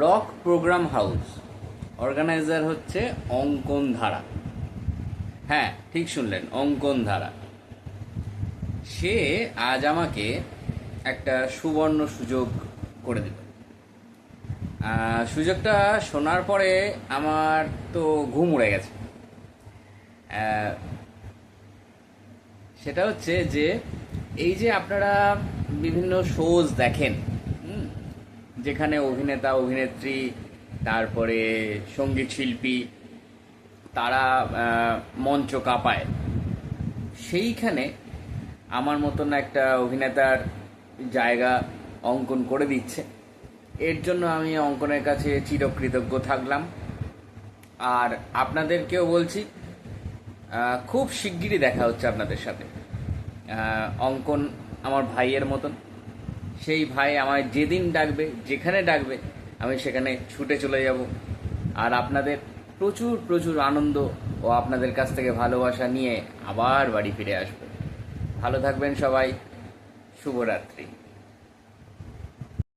Rock programme house. Organiser হচ্ছে অঙ্কন ধারা। হ্যাঁ ঠিক শুনলেন, অঙ্কন ধারা। সে আজ আমাকে একটা সুবর্ণ সুযোগ করে দিল। সুযোগটা শোনার পরে আমার তো ঘুম উড়ে গেছে। সেটা হচ্ছে যে, এই যে আপনারা বিভিন্ন শোজ দেখেন যেখানে অভিনেতা, অভিনেত্রী, তারপরে সংগীত শিল্পী, তারা মঞ্চ কাঁপায়। সেইখানে আমার মতন একটা অভিনেতার জায়গা অঙ্কন করে দিচ্ছে। এর জন্য আমি অঙ্কনের কাছে চিরকৃতজ্ঞ থাকলাম। আর আপনাদেরকেও বলছি খুব শিগগিরই দেখা হচ্ছে আপনাদের সাথে। অঙ্কন আমার ভাইয়ের মতন। সেই ভাই আমায় যেদিন ডাকবে, যেখানে ডাকবে, আমি সেখানে ছুটে চলে যাব। আর আপনাদের প্রচুর প্রচুর আনন্দ ও আপনাদের কাছ থেকে ভালোবাসা নিয়ে আবার বাড়ি ফিরে আসব। ভালো থাকবেন সবাই। শুভরাত্রি।